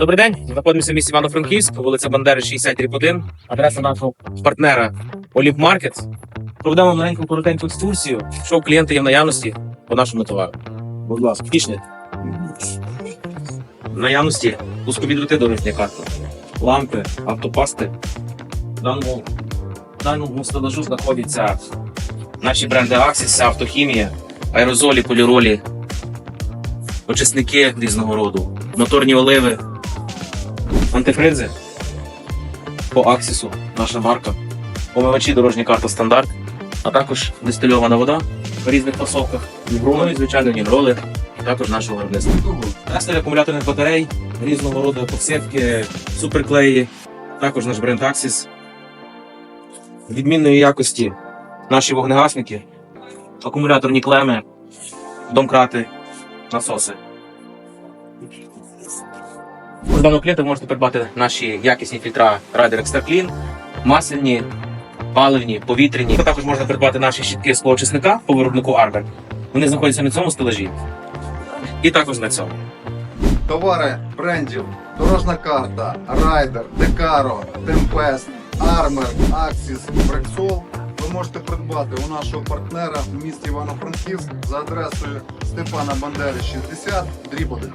Добрий день. Знаходимося в місті Івано-Франківськ, вулиця Бандери, 60 1. Адреса нашого партнера Олімп Маркет. Проведемо маленьку коротеньку екскурсію, що у клієнта є в наявності по нашому товару. Будь ласка, пішли. В наявності пускові дроти дорожня карта, лампи, автопасти. В даному, в даному стелажу знаходяться наші бренди Axis, автохімія, аерозолі, поліролі, очисники різного роду, моторні оливи, антифризи по Аксісу, наша марка, помивачі дорожня карта стандарт, а також дистильована вода в різних фасовках, ну і звичайно німроли, також нашого виробництва. Тестери акумуляторних батарей, різного роду епоксидки, суперклеї, також наш бренд Axis. Відмінної якості наші вогнегасники, акумуляторні клеми, домкрати, насоси. У даного клієнта ви можете придбати наші якісні фільтра Rider Extra Clean, масляні, паливні, повітряні. Також можна придбати наші щітки з очисника по виробнику Arber. Вони знаходяться на цьому стелажі. І також на цьому. Товари брендів Дорожна карта, Райдер, Декаро, Темпест, Армер, Аксіс, Брексол ви можете придбати у нашого партнера в місті Івано-Франківськ за адресою Степана Бандери 60, дріб 1.